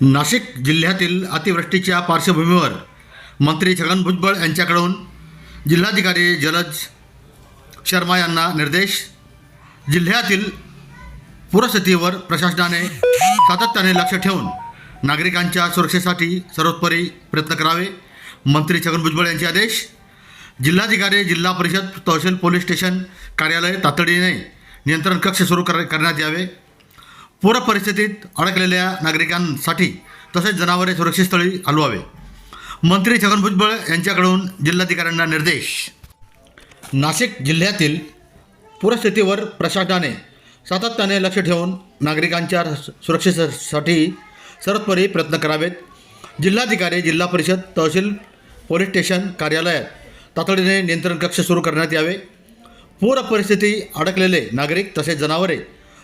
नाशिक जिल्ह्यातील अतिवृष्टीच्या पार्श्वभूमीवर मंत्री छगन भुजबळ यांच्याकडून जिल्हाधिकारी जलज शर्मा यांना निर्देश. जिल्ह्यातील पूरस्थितीवर प्रशासनाने सातत्याने लक्ष ठेवून नागरिकांच्या सुरक्षेसाठी सर्वोत्परी प्रयत्न करावे मंत्री छगन भुजबळ यांचे आदेश. जिल्हाधिकारी जिल्हा परिषद तहसील पोलीस स्टेशन कार्यालय तातडीने नियंत्रण कक्ष सुरू कर करण्यात यावे. पूर परिस्थितीत अडकलेल्या नागरिकांसाठी तसेच जनावरे सुरक्षित स्थळी हलवावे. मंत्री छगन भुजबळ यांच्याकडून जिल्हाधिकाऱ्यांना निर्देश. नाशिक जिल्ह्यातील पूरस्थितीवर प्रशासनाने सातत्याने लक्ष ठेवून नागरिकांच्या सुरक्षेसाठी सर्वोत्परी प्रयत्न करावेत. जिल्हाधिकारी जिल्हा परिषद तहसील पोलीस स्टेशन कार्यालयात तातडीने नियंत्रण कक्ष सुरू करण्यात यावे. पूर परिस्थिती अडकलेले नागरिक तसेच जनावरे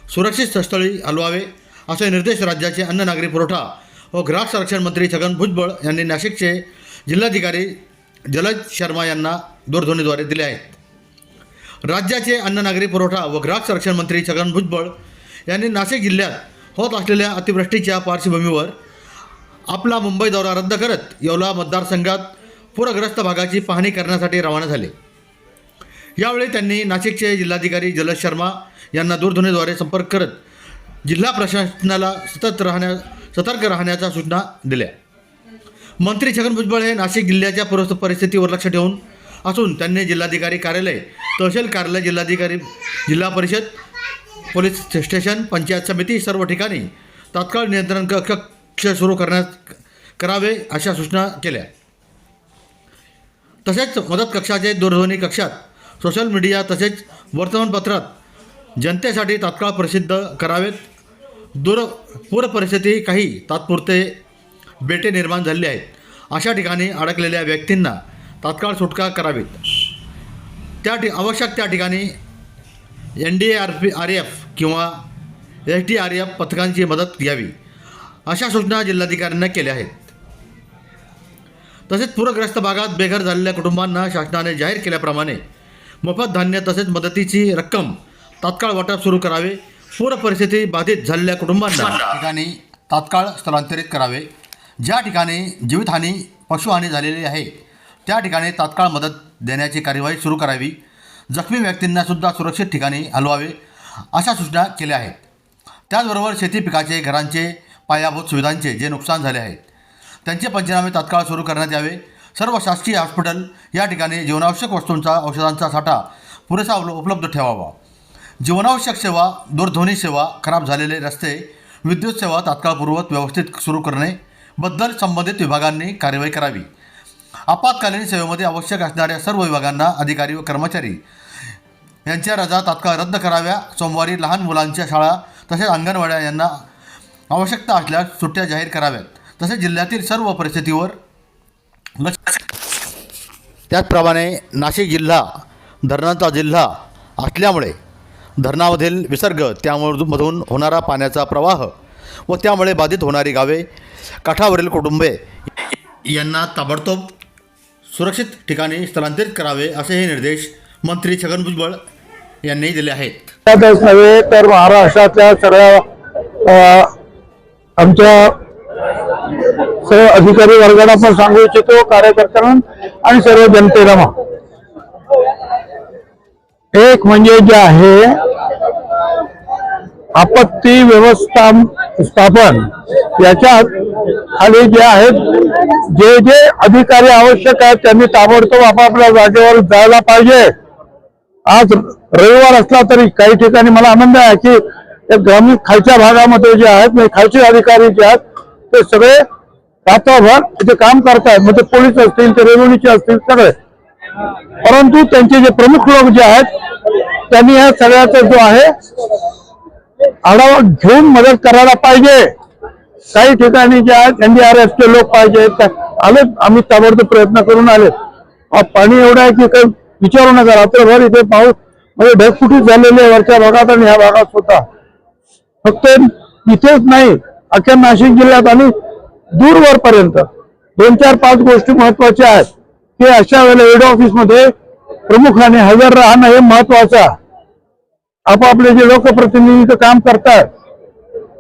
सुरक्षित स्थळी हलवावे असे निर्देश राज्याचे अन्न नागरी पुरवठा व ग्राहक संरक्षण मंत्री छगन भुजबळ यांनी नाशिकचे जिल्हाधिकारी जलज शर्मा यांना दूरध्वनीद्वारे दिले आहेत. राज्याचे अन्न नागरी पुरवठा व ग्राहक संरक्षण मंत्री छगन भुजबळ यांनी नाशिक जिल्ह्यात होत असलेल्या अतिवृष्टीच्या पार्श्वभूमीवर आपला मुंबई दौरा रद्द करत येवला मतदारसंघात पूरग्रस्त भागाची पाहणी करण्यासाठी रवाना झाले. यावेळी त्यांनी नाशिकचे जिल्हाधिकारी जलद शर्मा यांना दूरध्वनीद्वारे संपर्क करत जिल्हा प्रशासनाला सतत राहण्या सतर्क राहण्याच्या सूचना दिल्या. मंत्री छगन भुजबळ हे नाशिक जिल्ह्याच्या पूर परिस्थितीवर लक्ष ठेवून असून त्यांनी जिल्हाधिकारी कार्यालय तहसील कार्यालय जिल्हाधिकारी जिल्हा परिषद पोलीस स्टेशन पंचायत समिती सर्व ठिकाणी तात्काळ नियंत्रण क- कक्ष सुरू करण्यात करावे अशा सूचना केल्या. तसेच मदत कक्षाचे दूरध्वनी कक्षात सोशल मीडिया तसेच वर्तमानपत्रात जनतेसाठी तात्काळ प्रसिद्ध करावेत. दूर पूर परिस्थिती काही तात्पुरते बेटे निर्माण झालेले आहेत. अशा ठिकाणी अडकलेल्या व्यक्तींना तात्काळ सुटका करावीत. त्या ठि आवश्यक त्या ठिकाणी N D A R P R F किंवा एस डी आर एफ पथकांची मदत घ्यावी. अशा सूचना जिल्हाधिकाऱ्यांना केल्या आहेत. तसेच पूरग्रस्त भागात बेघर झालेल्या कुटुंबांना शासनाने जाहीर केल्याप्रमाणे मोफत धान्य तसेच मदतीची रक्कम तात्काळ वाटप सुरू करावे. पूर परिस्थिती बाधित झालेल्या कुटुंबांना ठिकाणी तात्काळ स्थलांतरित करावे. ज्या ठिकाणी जीवितहानी पशुहानी झालेली आहे त्या ठिकाणी तात्काळ मदत देण्याची कार्यवाही सुरू करावी. जखमी व्यक्तींना सुद्धा सुरक्षित ठिकाणी हलवावे अशा सूचना केल्या आहेत. त्याचबरोबर शेती पिकाचे घरांचे पायाभूत सुविधांचे जे नुकसान झाले आहेत त्यांचे पंचनामे तात्काळ सुरू करण्यात यावे. सर्व शासकीय हॉस्पिटल या ठिकाणी जीवनावश्यक वस्तूंचा औषधांचा साठा पुरेसा उपलब्ध ठेवावा. जीवनावश्यक सेवा दूरध्वनी सेवा खराब झालेले रस्ते विद्युत सेवा तात्काळपूर्वक व्यवस्थित सुरू करणे बद्दल संबंधित विभागांनी कार्यवाही करावी. आपत्कालीन सेवेमध्ये आवश्यक असणाऱ्या सर्व विभागांना अधिकारी व कर्मचारी यांच्या रजा तात्काळ रद्द कराव्या. सोमवारी लहान मुलांच्या शाळा तसेच अंगणवाड्या यांना आवश्यकता असल्यास सुट्ट्या जाहीर कराव्यात. तसेच जिल्ह्यातील सर्व परिस्थितीवर त्याचप्रमाणे नाशिक जिल्हा धरणांचा जिल्हा असल्यामुळे धरणामधील विसर्ग त्यामधून होणारा पाण्याचा प्रवाह व त्यामुळे बाधित होणारी गावे काठावरील कुटुंबे यांना ताबडतोब सुरक्षित ठिकाणी स्थलांतरित करावे असे हे निर्देश मंत्री छगन भुजबळ यांनी दिले आहेत. नव्हे तर महाराष्ट्रातल्या सगळ्या आमच्या सर्व अधिकारी वर्गाला पण सांगू इच्छितो कार्यकर्त्यांना आणि सर्व जनतेला मग. एक म्हणजे जे आहे आपत्ती व्यवस्थापन याच्यात खाली जे आहेत जे जे अधिकारी आवश्यक आहेत त्यांनी ताबडतोब आपापल्या जागेवर जायला पाहिजे आज रविवार असला तरी काही ठिकाणी मला आनंद आहे की ग्रामीण खालच्या भागामध्ये जे आहेत म्हणजे खालचे अधिकारी जे आहेत ते सगळे रात्रभर इथे काम करतायत. ते पोलीस असतील ते रेव्हेन्यूचे असतील सगळे. परंतु त्यांचे जे प्रमुख लोक जे आहेत त्यांनी या सगळ्याचा जो आहे आढावा घेऊन मदत करायला पाहिजे. काही ठिकाणी जे आहेत एनडीआरएफचे लोक पाहिजे. त्या- आले आम्ही ताबडतोब प्रयत्न करून आले. पाणी एवढं आहे की काही विचारू नका. रात्रभर इथे पाऊस म्हणजे ढगफुटी झालेली आहे वरच्या भागात आणि ह्या भागात सुद्धा. फक्त इथेच नाही अख्ख्या नाशिक जिल्ह्यात आणि दूरवरपर्यंत. दोन चार पाच गोष्टी महत्त्वाच्या आहेत. की अशा वेळेला हेड ऑफिसमध्ये प्रमुखाने हजर राहणं हे महत्वाचं आहे. आपापले जे लोकप्रतिनिधीचं काम करतात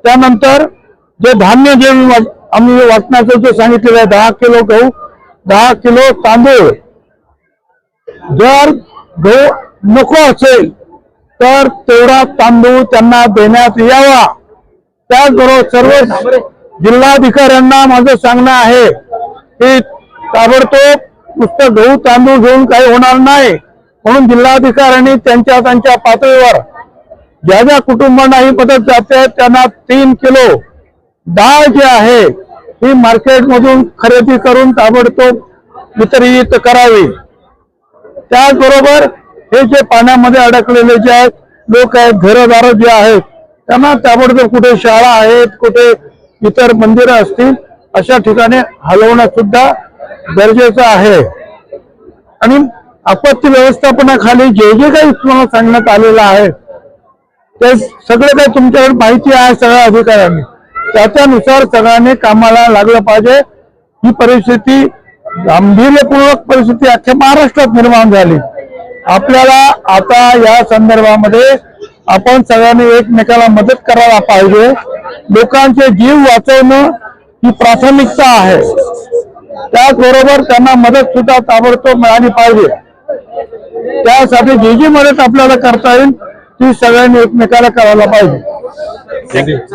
त्यानंतर जे धान्य जे आम्ही वाटण्याचं जे सांगितलेलं आहे दहा किलो गहू दहा किलो तांदूळ. जर गहू नको असेल तर तेवढा तांदूळ त्यांना देण्यात यावा. त्याचबरोबर सर्व जिल्हाधिकाऱ्यांना माझं सांगणं आहे की ताबडतोब नुसतं गहू तांदूळ घेऊन काही होणार नाही. म्हणून जिल्हाधिकाऱ्यांनी त्यांच्या त्यांच्या पातळीवर ज्या ज्या कुटुंबांना ही मदत जाते त्यांना तीन किलो डाळ जी आहे ही मार्केटमधून खरेदी करून ताबडतोब वितरित करावी. त्याचबरोबर हे जे पाण्यामध्ये अडकलेले जे आहेत लोक आहेत घरदार जे आहेत त्यांना ताबडतोब कुठे शाळा आहेत कुठे इतर मंदिरं असतील अशा ठिकाणी हलवणं सुद्धा गरजेचं आहे. आणि आपत्ती व्यवस्थापनाखाली जे जे काही तुम्हाला सांगण्यात आलेलं आहे ते सगळं काही तुमच्याकडे माहिती आहे सगळ्या अधिकाऱ्यांनी. त्याच्यानुसार सगळ्यांनी कामाला लागलं पाहिजे. ही परिस्थिती गांभीर्यपूर्वक परिस्थिती अख्ख्या महाराष्ट्रात निर्माण झाली. आपल्याला आता या संदर्भामध्ये आपण सगळ्यांनी एकमेकाला मदत करायला पाहिजे. लोकांचे जीव वाचवणं ही प्राथमिकता आहे. त्याचबरोबर त्यांना मदत सुद्धा ताबडतोब मिळाली पाहिजे. त्यासाठी जी जी मदत आपल्याला करता येईल ती सगळ्यांनी एकमेकाला करायला पाहिजे.